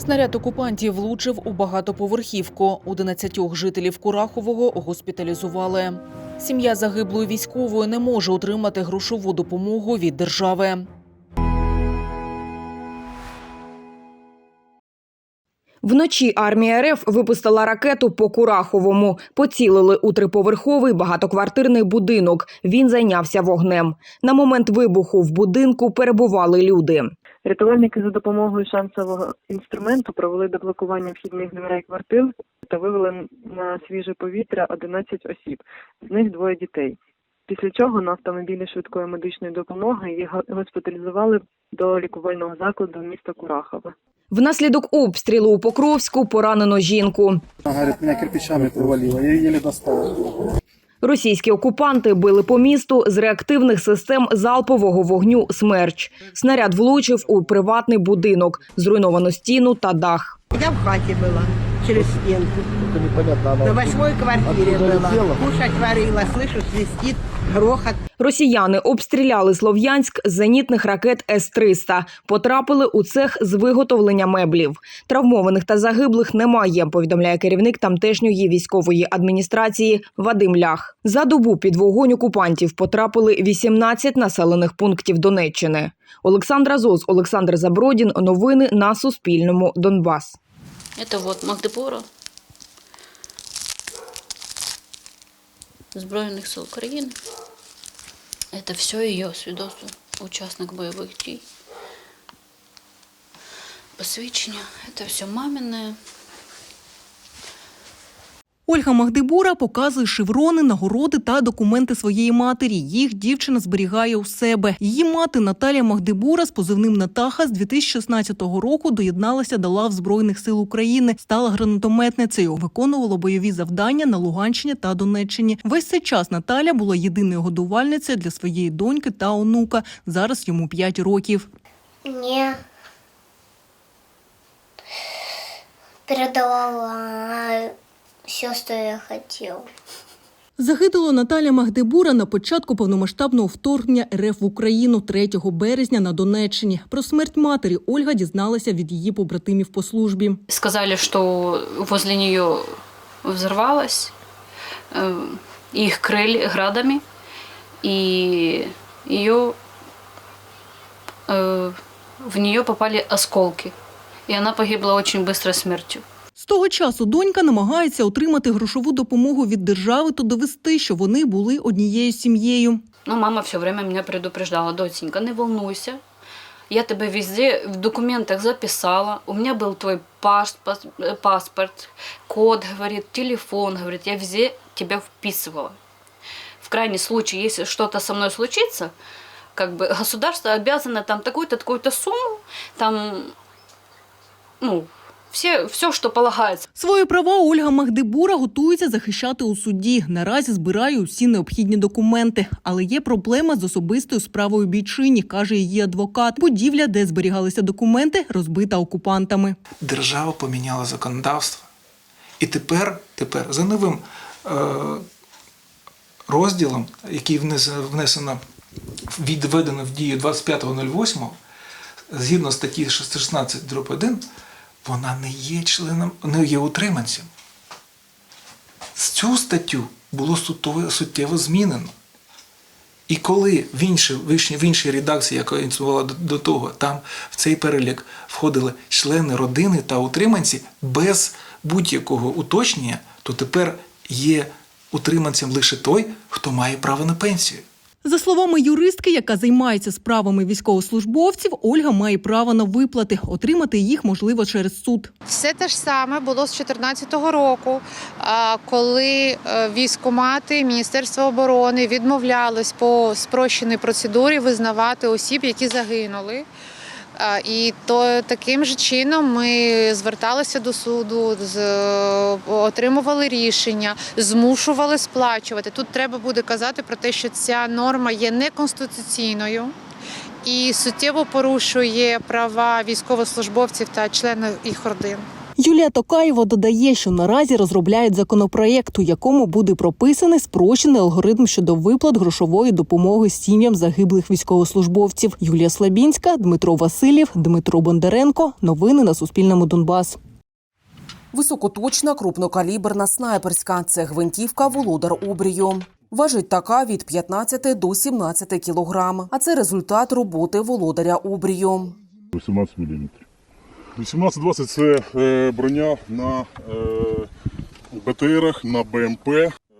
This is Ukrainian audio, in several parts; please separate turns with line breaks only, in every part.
Снаряд окупантів влучив у багатоповерхівку. 11 жителів Курахового госпіталізували. Сім'я загиблої військової не може отримати грошову допомогу від держави.
Вночі армія РФ випустила ракету по Кураховому. Поцілили у триповерховий багатоквартирний будинок. Він зайнявся вогнем. На момент вибуху в будинку перебували люди.
Рятувальники за допомогою шансового інструменту провели деблокування вхідних дверей квартир та вивели на свіже повітря 11 осіб, з них двоє дітей. Після чого на автомобілі швидкої медичної допомоги їх госпіталізували до лікувального закладу міста Курахове.
Внаслідок обстрілу у Покровську поранено жінку.
Она говорит, меня кирпичами привалило, я еле достал.
Російські окупанти били по місту з реактивних систем залпового вогню «Смерч». Снаряд влучив у приватний будинок, зруйновано стіну та дах.
Я в хаті була через стінку.
Это непонятно, она...
На восьмой квартире
Оттуда
была.
летела?
Кушать варила, слышу, свистит, грохот.
Росіяни обстріляли Слов'янськ з зенітних ракет С-300. Потрапили у цех з виготовлення меблів. Травмованих та загиблих немає, повідомляє керівник тамтешньої військової адміністрації Вадим Лях. За добу під вогонь окупантів потрапили 18 населених пунктів Донеччини. Олександра Зоз, Олександр Забродін. Новини на Суспільному. Донбас.
Это вот Магдебора. Збройних сил України. Это все ее свідоцтво, учасник бойових дій. Посвідчення. Это все мамине.
Ольга Магдебура показує шеврони, нагороди та документи своєї матері. Їх дівчина зберігає у себе. Її мати Наталія Магдебура з позивним Натаха з 2016 року доєдналася до лав Збройних сил України, стала гранатометницею, виконувала бойові завдання на Луганщині та Донеччині. Весь цей час Наталя була єдиною годувальницею для своєї доньки та онука. Зараз йому 5 років.
Мне передавала все, что я хотел.
Загинула Наталя Магдебура на початку повномасштабного вторгнення РФ в Україну 3 березня на Донеччині. Про смерть матері Ольга дізналася від її побратимів по службі.
Сказали, что возле нее взорвалось, э, их крыли градами, и ее э, в нее попали осколки. И она погибла очень быстрой смертью.
З того часу донька намагається отримати грошову допомогу від держави та довести, що вони були однією сім'єю.
Но мама все время меня предупреждала, доченька, не волнуйся. Я тебе везде в документах записала. У меня был твой пас- пас- э, паспорт, код, говорит, телефон, говорит, я везде тебя вписывала. В крайний случай, если что-то со мной случится, как бы государство обязано там такую-то, такую-то сумму, там, ну, все, все, что полагается.
Свої права Ольга Магдебура готується захищати у суді. Наразі збирає усі необхідні документи. Але є проблема з особистою справою бійчині, каже її адвокат. Будівля, де зберігалися документи, розбита окупантами.
держава поміняла законодавство. І тепер, тепер за новим е, розділом, який внесено, відведено в дію 25.08, згідно статті 16 дроб 1, вона не є членом, не є утриманцем. Цю статтю було суттєво, змінено. І коли в іншій, в іншій, редакції, яка існувала до того, там в цей перелік входили члени родини та утриманці без будь-якого уточнення, то тепер є утриманцем лише той, хто має право на пенсію.
За словами юристки, яка займається справами військовослужбовців, Ольга має право на виплати. Отримати їх можливо через суд.
Все те ж саме було з 2014 року, коли військомати Міністерства оборони відмовлялись по спрощеній процедурі визнавати осіб, які загинули. І то таким же чином ми зверталися до суду, з- отримували рішення, змушували сплачувати. Тут треба буде казати про те, що ця норма є неконституційною і суттєво порушує права військовослужбовців та членів їх родин.
Юлія Токаєва додає, що наразі розробляють законопроєкт, у якому буде прописаний спрощений алгоритм щодо виплат грошової допомоги сім'ям загиблих військовослужбовців. Юлія Слабінська, Дмитро Васильєв, Дмитро Бондаренко. Новини на Суспільному Донбас.
Високоточна крупнокаліберна снайперська це гвинтівка володар обрію. Важить така від 15 до 17 кілограм. А це результат роботи володаря обрію.
18 мм. 18-20 це е, броня на е, БТРах, на БМП.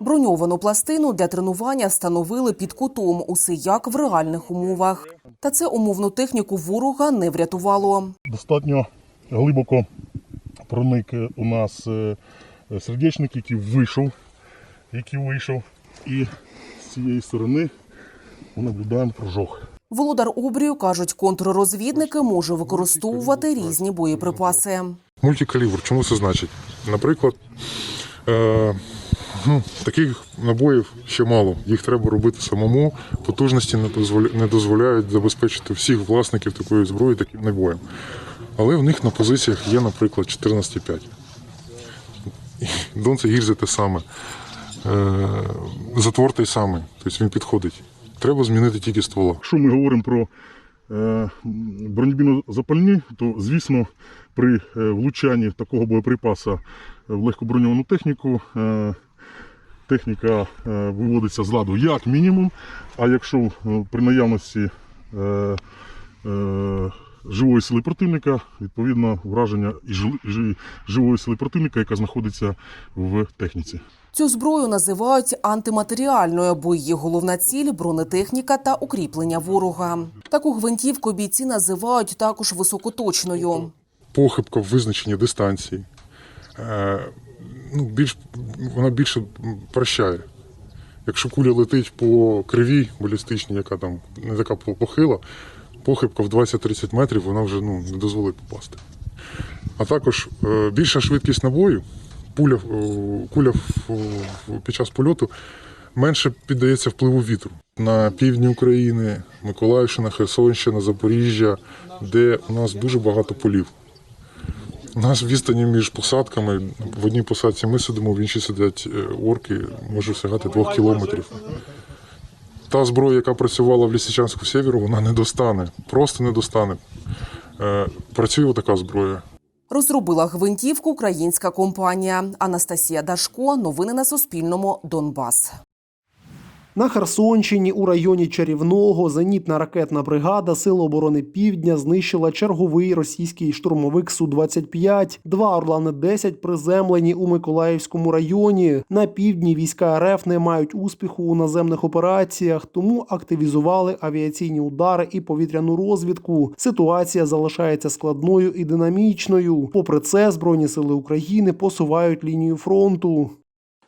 Броньовану пластину для тренування встановили під кутом, усе як в реальних умовах. Та це умовну техніку ворога не врятувало.
Достатньо глибоко проник е, у нас сердечник, який вийшов, який вийшов. І з цієї сторони ми наблюдаємо прожог.
Володар обрію кажуть, контррозвідники може використовувати різні боєприпаси.
Мультикалібр, чому це значить? Наприклад, е, ну, таких набоїв ще мало. Їх треба робити самому. Потужності не дозволя- не дозволяють забезпечити всіх власників такої зброї таким набоєм. Але в них на позиціях є, наприклад, 14,5. Дон це гільзи те саме. Е, затвор той самий, тобто він підходить. Треба змінити тільки ствола.
Якщо ми говоримо про е, бронебійно-запальні, то звісно при е, влучанні такого боєприпаса в легкоброньовану техніку е, техніка е, виводиться з ладу як мінімум. А якщо при наявності живої сили противника, відповідно враження і живої сили противника, яка знаходиться в техніці.
Цю зброю називають антиматеріальною, бо її головна ціль бронетехніка та укріплення ворога. Таку гвинтівку бійці називають також високоточною.
похибка в визначенні дистанції. Е, ну, більш, вона більше прощає. Якщо куля летить по кривій балістичній, яка там не така похила, похибка в 20-30 метрів вона вже ну, не дозволить попасти. А також е, більша швидкість набою, пуля, е, куля під час польоту менше піддається впливу вітру. На півдні України, Миколаївщина, Херсонщина, Запоріжжя, де у нас дуже багато полів. У нас відстані між посадками. В одній посадці ми сидимо, в іншій сидять е, орки, може сягати двох кілометрів. Та зброя, яка працювала в Лісичанську сєвєру, вона не достане. Просто не достане. Е, Працює така зброя.
Розробила гвинтівку українська компанія. Анастасія Дашко. Новини на Суспільному. Донбас.
На Херсонщині у районі Чарівного зенітна ракетна бригада Сил оборони Півдня знищила черговий російський штурмовик Су-25. Два Орлани-10 приземлені у Миколаївському районі. На півдні війська РФ не мають успіху у наземних операціях, тому активізували авіаційні удари і повітряну розвідку. Ситуація залишається складною і динамічною. Попри це, Збройні сили України посувають лінію фронту.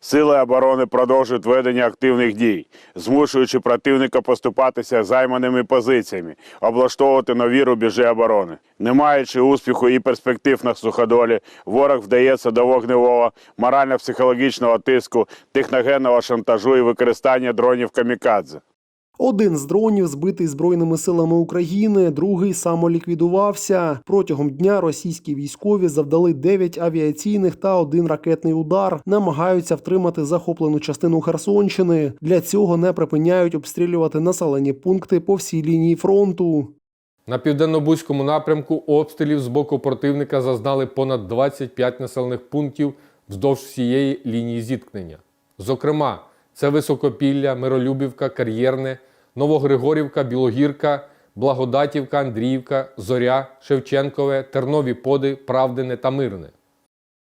Сили оборони продовжують ведення активних дій, змушуючи противника поступатися займаними позиціями, облаштовувати нові рубежі оборони. Не маючи успіху і перспектив на суходолі, ворог вдається до вогневого, морально-психологічного тиску, техногенного шантажу і використання дронів камікадзе.
Один з дронів збитий збройними силами України, другий самоліквідувався. Протягом дня російські військові завдали 9 авіаційних та один ракетний удар. Намагаються втримати захоплену частину Херсонщини. Для цього не припиняють обстрілювати населені пункти по всій лінії фронту.
На південно-бузькому напрямку обстрілів з боку противника зазнали понад 25 населених пунктів вздовж всієї лінії зіткнення. Зокрема, це Високопілля, Миролюбівка, Кар'єрне, Новогригорівка, Білогірка, Благодатівка, Андріївка, Зоря, Шевченкове, Тернові Поди, Правдине та Мирне.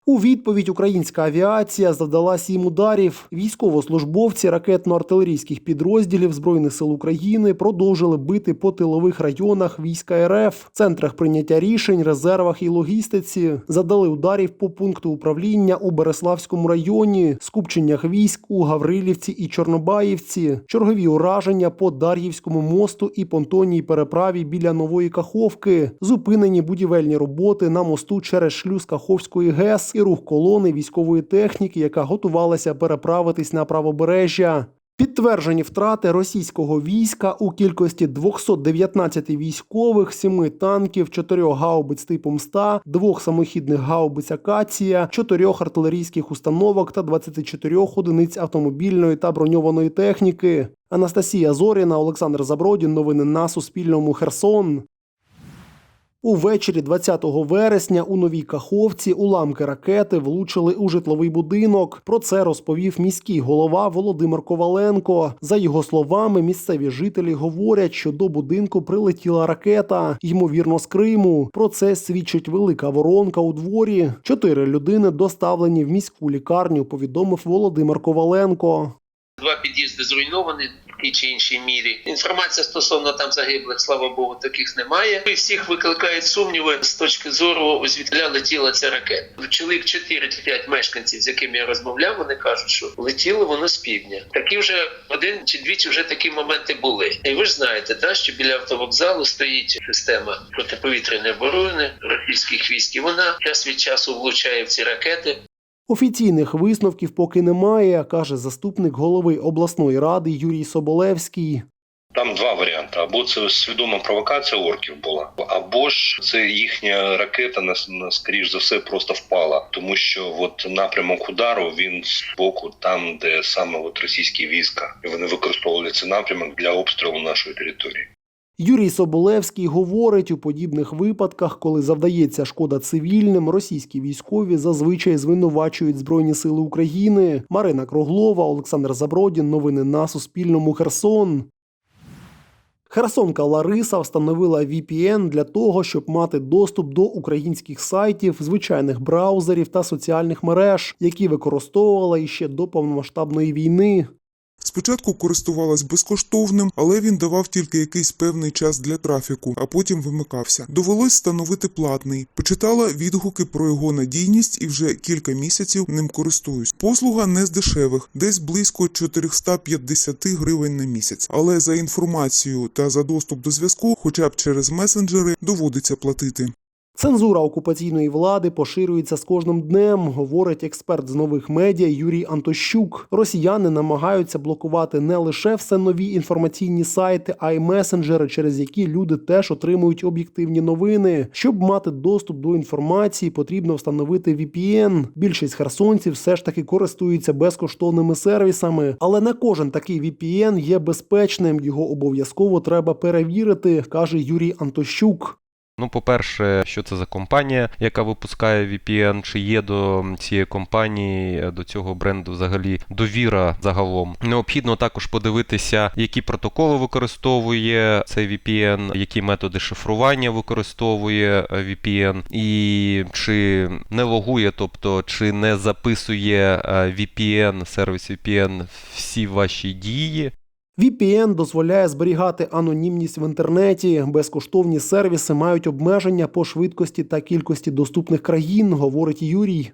У відповідь українська авіація завдала сім ударів. Військовослужбовці ракетно-артилерійських підрозділів Збройних сил України продовжили бити по тилових районах війська РФ, центрах прийняття рішень, резервах і логістиці. Задали ударів по пункту управління у Береславському районі, скупченнях військ у Гаврилівці і Чорнобаївці, чергові ураження по Дар'ївському мосту і понтонній переправі біля Нової Каховки, зупинені будівельні роботи на мосту через шлюз Каховської ГЕС і рух колони військової техніки, яка готувалася переправитись на правобережжя. Підтверджені втрати російського війська у кількості 219 військових, 7 танків, 4 гаубиць типу МСТА, 2 самохідних гаубиць Акація, 4 артилерійських установок та 24 одиниць автомобільної та броньованої техніки. Анастасія Зоріна, Олександр Забродін. Новини на Суспільному. Херсон. Увечері 20 вересня у Новій Каховці уламки ракети влучили у житловий будинок. Про це розповів міський голова Володимир Коваленко. За його словами, місцеві жителі говорять, що до будинку прилетіла ракета, ймовірно, з Криму. Про це свідчить велика воронка у дворі. Чотири людини доставлені в міську лікарню. Повідомив Володимир Коваленко.
Два під'їзди зруйновані в тій чи іншій мірі. Інформація стосовно там загиблих, слава Богу, таких немає. І всіх викликають сумніви з точки зору, звідки летіла ця ракета. Чоловік 4 чи 5 мешканців, з якими я розмовляв, вони кажуть, що летіло воно з півдня. Такі вже один чи двічі вже такі моменти були. І ви ж знаєте, та що біля автовокзалу стоїть система протиповітряної оборони російських військ. І вона час від часу влучає в ці ракети.
Офіційних висновків поки немає, каже заступник голови обласної ради Юрій Соболевський.
Там два варіанти: або це свідома провокація орків була, або ж це їхня ракета на, скоріш за все просто впала, тому що от напрямок удару він з боку, там де саме от російські війська, і вони використовували цей напрямок для обстрілу нашої території.
Юрій Соболевський говорить, у подібних випадках, коли завдається шкода цивільним, російські військові зазвичай звинувачують Збройні Сили України. Марина Круглова, Олександр Забродін. Новини на Суспільному. Херсон. Херсонка Лариса встановила VPN для того, щоб мати доступ до українських сайтів, звичайних браузерів та соціальних мереж, які використовувала іще до повномасштабної війни.
Спочатку користувалась безкоштовним, але він давав тільки якийсь певний час для трафіку, а потім вимикався. Довелось встановити платний. Почитала відгуки про його надійність і вже кілька місяців ним користуюсь. Послуга не з дешевих, десь близько 450 гривень на місяць. Але за інформацію та за доступ до зв'язку, хоча б через месенджери, доводиться платити.
Цензура окупаційної влади поширюється з кожним днем, говорить експерт з нових медіа Юрій Антощук. Росіяни намагаються блокувати не лише все нові інформаційні сайти, а й месенджери, через які люди теж отримують об'єктивні новини. Щоб мати доступ до інформації, потрібно встановити VPN. Більшість херсонців все ж таки користуються безкоштовними сервісами, але не кожен такий VPN є безпечним. Його обов'язково треба перевірити, каже Юрій Антощук.
Ну, по-перше, що це за компанія, яка випускає VPN, чи є до цієї компанії, до цього бренду взагалі довіра загалом. Необхідно також подивитися, які протоколи використовує цей VPN, які методи шифрування використовує е, VPN, і чи не логує, тобто чи не записує е, VPN, сервіс VPN всі ваші дії.
VPN дозволяє зберігати анонімність в інтернеті. Безкоштовні сервіси мають обмеження по швидкості та кількості доступних країн, говорить Юрій.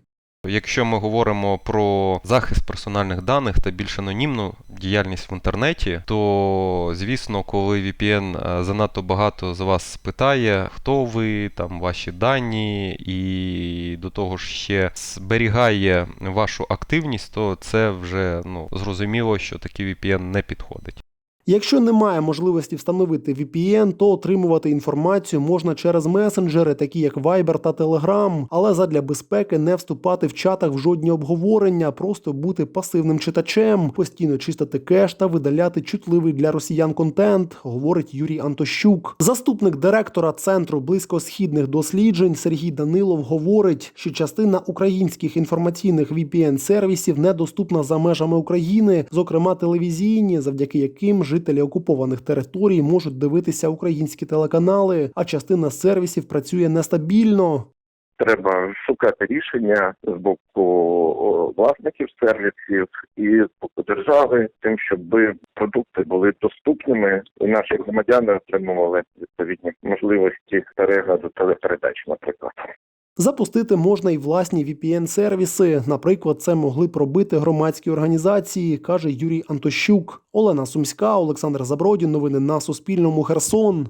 Якщо ми говоримо про захист персональних даних та більш анонімну діяльність в інтернеті, то звісно, коли VPN занадто багато з вас питає, хто ви, там ваші дані, і до того ж ще зберігає вашу активність, то це вже ну зрозуміло, що такий VPN не підходить.
Якщо немає можливості встановити VPN, то отримувати інформацію можна через месенджери, такі як Viber та Telegram, але задля безпеки не вступати в чатах в жодні обговорення, просто бути пасивним читачем, постійно чистити кеш та видаляти чутливий для росіян контент, говорить Юрій Антощук. Заступник директора центру близькосхідних досліджень Сергій Данилов говорить, що частина українських інформаційних VPN-сервісів недоступна за межами України, зокрема телевізійні, завдяки яким жителі окупованих територій можуть дивитися українські телеканали, а частина сервісів працює нестабільно.
Треба шукати рішення з боку власників сервісів і з боку держави, тим, щоб продукти були доступними, і наші громадяни отримували відповідні можливості перегляду телепередач, наприклад.
Запустити можна й власні VPN-сервіси. Наприклад, це могли б робити громадські організації, каже Юрій Антощук. Олена Сумська, Олександр Забродін. Новини на Суспільному. Херсон.